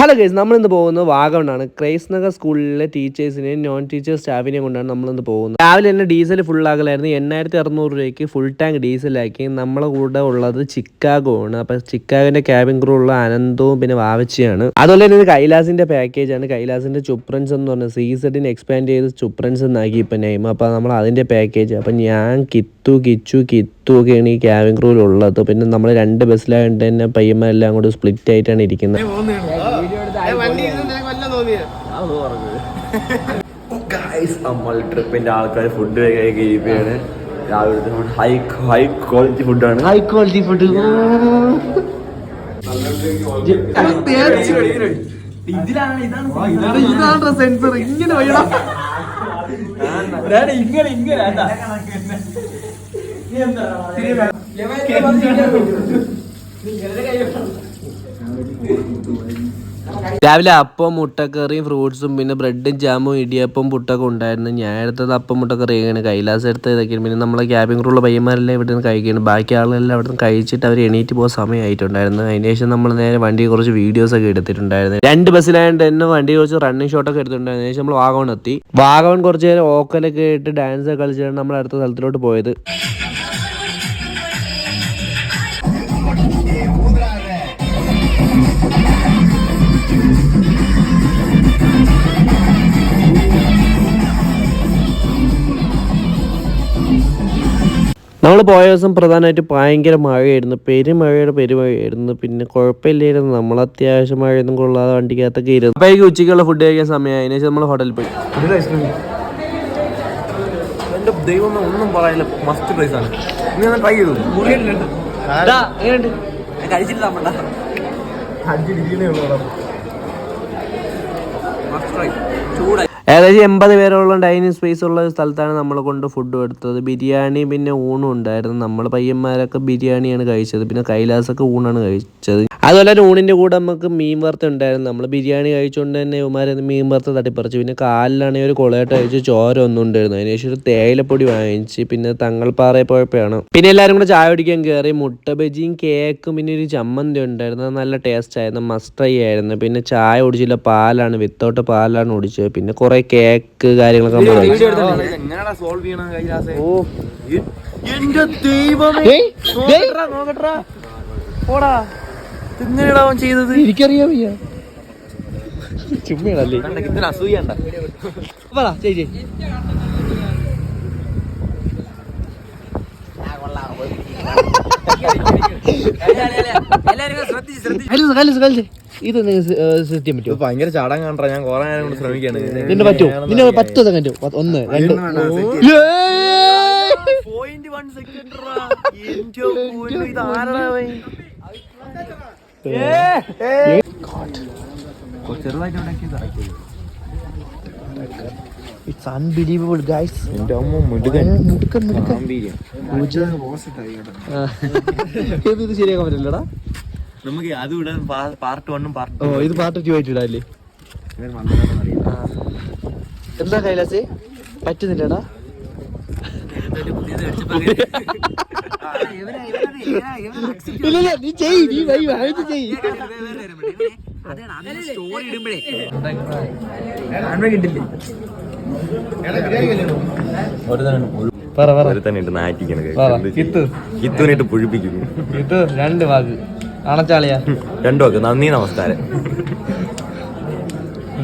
Hello guys നമ്മളിന്ന് പോകുന്നത് വാഗമണ്ണാണ്. ക്രൈസ് നഗർ സ്കൂളിലെ ടീച്ചേഴ്സിനെയും നോൺ ടീച്ചേഴ്സ് സ്റ്റാഫിനെയും കൊണ്ടാണ് നമ്മളിന്ന് പോകുന്നത്. രാവിലെ തന്നെ ഡീസൽ ഫുൾ ആകലായിരുന്നു എണ്ണായിരത്തി അറുന്നൂറ് രൂപയ്ക്ക് ഫുൾ ടാങ്ക് ഡീസലാക്കി നമ്മളെ കൂടെ ഉള്ളത് ചിക്കാഗോ ആണ്. അപ്പൊ ചിക്കാഗോന്റെ ക്യാബിൻ ക്രൂ ഉള്ള അനന്തവും പിന്നെ വാവച്ചിയാണ്. അതുപോലെ തന്നെ ഇത് കൈലാസിന്റെ പാക്കേജ് ആണ്. കൈലാസിന്റെ ചുപ്രൻസ് എന്ന് പറഞ്ഞ സീസഡിന് എക്സ്പാൻഡ് ചെയ്ത് ചുപ്രൻസ് എന്നാക്കി ഇപ്പൊ നെയിം അപ്പൊ നമ്മൾ അതിന്റെ പാക്കേജ് അപ്പൊ ഞാൻ കിത്തു കിച്ചു കിത്തു ഒക്കെയാണ് ഈ ക്യാബിൻ ക്രൂവിൽ ഉള്ളത്. പിന്നെ നമ്മൾ രണ്ട് ബസ്സിലായിട്ട് തന്നെ പയ്യന്മാരെല്ലാം അങ്ങോട്ട് സ്പ്ലിറ്റ് ആയിട്ടാണ് ഇരിക്കുന്നത്. ഗൈസ് നമ്മൾ ട്രിപ്പിന്റെ ആൾക്കാർ ഫുഡ് കഴിക്കുകയാണ് രാവിലത്തെ ഹൈ ഹൈ ക്വാളിറ്റി ഫുഡാണ് ഹൈ ക്വാളിറ്റി ഫുഡ് ഇതാണ് സെൻസർ ഇങ്ങനെ വയ്യണം രാവിലെ അപ്പം മുട്ടക്കറിയും ഫ്രൂട്ട്സും പിന്നെ ബ്രെഡും ജാമും ഇടിയപ്പം പുട്ടൊക്കെ ഉണ്ടായിരുന്നു. ഞാൻ എടുത്തത് അപ്പം മുട്ടക്കറിയാണ് കൈലാസ് എടുത്ത് ഇതൊക്കെയാണ്. പിന്നെ നമ്മളെ ക്യാബിൻ ക്രൂള്ള പയ്യന്മാരെല്ലാം ഇവിടെ നിന്ന് കഴിക്കുകയാണ്. ബാക്കി ആളുകളെല്ലാം അവിടെ നിന്ന് കഴിച്ചിട്ട് അവർ എണീറ്റ് പോകാൻ സമയമായിട്ടുണ്ടായിരുന്നു. അതിന് ശേഷം നമ്മൾ നേരെ വണ്ടി കുറച്ച് വീഡിയോസ് ഒക്കെ എടുത്തിട്ടുണ്ടായിരുന്നു. രണ്ട് ബസ്സിലായതുകൊണ്ട് തന്നെ വണ്ടി കുറച്ച് റണ്ണിങ് ഷോട്ടൊക്കെ എടുത്തിട്ടുണ്ടായിരുന്നു. അതിനുശേഷം നമ്മൾ വാഗവൺ എത്തി. വാഗവൺ കുറച്ച് നേരം ഓക്കലൊക്കെ ഇട്ട് ഡാൻസ് ഒക്കെ കളിച്ചിട്ടാണ് നമ്മൾ അടുത്ത സ്ഥലത്തിലോട്ട് പോയത്. നമ്മൾ പോയ ദിവസം പ്രധാനമായിട്ട് ഭയങ്കര മഴയായിരുന്നു. പെരുമഴയുടെ പെരുമഴയായിരുന്നു. പിന്നെ കുഴപ്പമില്ലായിരുന്നു. നമ്മൾ അത്യാവശ്യം മഴയൊന്നും കൊള്ളാതെ വണ്ടിക്കകത്തൊക്കെ ഇരുന്നു അപ്പോൾ എനിക്ക് ഉച്ചയ്ക്കുള്ള ഫുഡ് കഴിക്കാൻ സമയമായി. അതിന് ശേഷം നമ്മൾ ഹോട്ടലിൽ പോയി. ദൈവം ഒന്നും പറയില്ല മസ്റ്റ് പ്രൈസ് ആണ്. ഇനി ഒന്ന് ട്രൈ ചെയ്തു? കഴിച്ചിട്ട് ചൂടായി ഏകദേശം എൺപത് പേരോളം ഡൈനിങ് സ്പേസ് ഉള്ള ഒരു സ്ഥലത്താണ് നമ്മൾ കൊണ്ട് ഫുഡ് എടുത്തത്. ബിരിയാണി പിന്നെ ഊണും ഉണ്ടായിരുന്നു. നമ്മൾ പയ്യന്മാരൊക്കെ ബിരിയാണിയാണ് കഴിച്ചത്. പിന്നെ കൈലാസൊക്കെ ഊണാണ് കഴിച്ചത്. അതുപോലെ ഊണിന്റെ കൂടെ നമുക്ക് മീൻ വറുത്ത ഉണ്ടായിരുന്നു. നമ്മൾ ബിരിയാണി കഴിച്ചുകൊണ്ട് തന്നെ ഇവന്മാരെ മീൻ വറുത്ത തട്ടിപ്പറിച്ചു. പിന്നെ കാലിലാണെങ്കിൽ ഒരു കൊളയായിട്ട് കഴിച്ച് ചോര ഒന്നും ഉണ്ടായിരുന്നു. അതിനുശേഷം ഒരു തേയിലപ്പൊടി വാങ്ങിച്ച് പിന്നെ തങ്ങൾപ്പാറയിൽ പോയപ്പോഴാണ്. പിന്നെ എല്ലാവരും കൂടെ ചായ കുടിക്കാൻ കയറി മുട്ട ബജിയും കേക്കും പിന്നെ ഒരു ചമ്മന്തി ഉണ്ടായിരുന്നു. അത് നല്ല ടേസ്റ്റ് ആയിരുന്നു. മസ്റ്റ് ട്രൈ ആയിരുന്നു. പിന്നെ ചായ കുടിച്ചില്ല. പാലാണ് വിത്തൗട്ട് പാലാണ് കുടിച്ചത്. പിന്നെ കുറെ കേക്ക് കാര്യങ്ങളൊക്കെ ഓ. എന്റെ ദൈവമേ. നോക്കട്ടാ പോടാ. ഇങ്ങനെയാ അവൻ ചെയ്തത്? ചുമ്മയാണല്ലേ അസൂയണ്ട. ചേച്ചി ഇത് സത്യം പറ്റുമോ? ഭയങ്കര ചാടാൻ കണ്ടാ ഞാൻ കൊറേ നേരം കൊണ്ട് ശ്രമിക്കാണ്. നിന്നെ പറ്റുമോ നിന്നെ പത്ത് സെക്കൻഡ് ഒന്ന് രണ്ട്. Point one second it's unbelievable guys എന്റെ അമ്മ മുടുകൻ മുടുക്കൻ മുടുക്കൻ. ഇത് ഇത് ശരിയാക്കാൻ പറ്റില്ലടാ. നമുക്ക് അത് ഇവിടെ പാർട്ട് വണ്ണും പാർട്ട് ഓ ഇത് പാർട്ട് ടു ആയിട്ട് ഇടാല്ലേ? എന്താ കൈലാസേ? പറ്റുന്നില്ലടാ. ഇല്ല നീ ചെയ് നീ വൈ വാങ്ങിച്ച് ചെയ് കിത്ത്. കിത്തുവിനിട്ട് പുഴിപ്പിക്കുന്നു. ഇത് രണ്ട് വാക്ക്. അണച്ചാളിയാ രണ്ടു വാക്ക്. നന്ദി നമസ്കാരം.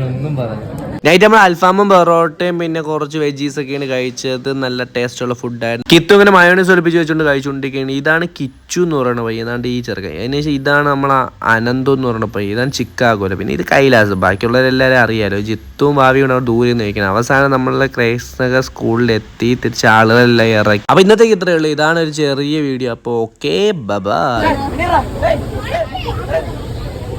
ഒന്നും പറയാം നൈറ്റ് നമ്മൾ അൽഫാമും പൊറോട്ടയും പിന്നെ കുറച്ച് വെജീസ് ഒക്കെയാണ് കഴിച്ചത്. നല്ല ടേസ്റ്റ് ഉള്ള ഫുഡായിരുന്നു കിത്തു ഇങ്ങനെ മയോണീസ് ഒലിപ്പിച്ച് വെച്ചുകൊണ്ട് കഴിച്ചുകൊണ്ടിരിക്കുകയാണ് ഇതാണ് കിച്ചു എന്ന് പറയുന്ന പയ്യ ഏതാണ്ട് ഈ ചെറുക്കൻ. അതിനുശേഷം ഇതാണ് നമ്മൾ അനന്തു എന്ന് പറയുന്ന പയ്യ ഇതാണ് ചിക്കാഗോല. പിന്നെ ഇത് കൈലാസ്. ബാക്കിയുള്ളവരെല്ലാവരും അറിയാലോ. ജിത്തും ഭാവിയും അവിടെ ദൂരെ നിന്ന് അവസാനം നമ്മളെ ക്രൈസ്തക സ്കൂളിൽ എത്തി. തിരിച്ച് ആളുകളെല്ലാം ഇറക്കി അപ്പൊ ഇന്നത്തേക്ക് ഇത്രയേ ഉള്ളൂ. ഇതാണ് ഒരു ചെറിയ വീഡിയോ അപ്പോൾ ഓക്കെ